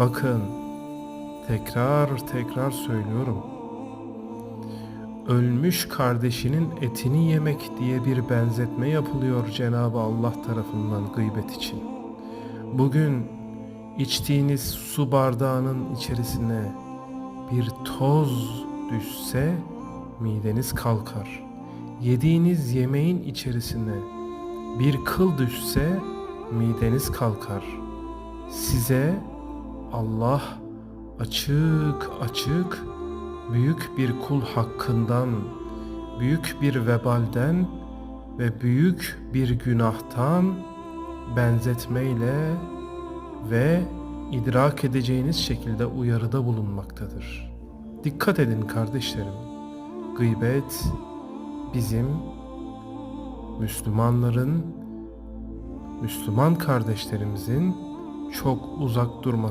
Bakın, tekrar tekrar söylüyorum. Ölmüş kardeşinin etini yemek diye bir benzetme yapılıyor Cenab-ı Allah tarafından gıybet için. Bugün içtiğiniz su bardağının içerisine bir toz düşse mideniz kalkar. Yediğiniz yemeğin içerisine bir kıl düşse mideniz kalkar. Size Allah açık açık büyük bir kul hakkından, büyük bir vebalden ve büyük bir günahtan benzetmeyle ve idrak edeceğiniz şekilde uyarıda bulunmaktadır. Dikkat edin kardeşlerim. Gıybet bizim Müslümanların Müslüman kardeşlerimizin çok uzak durması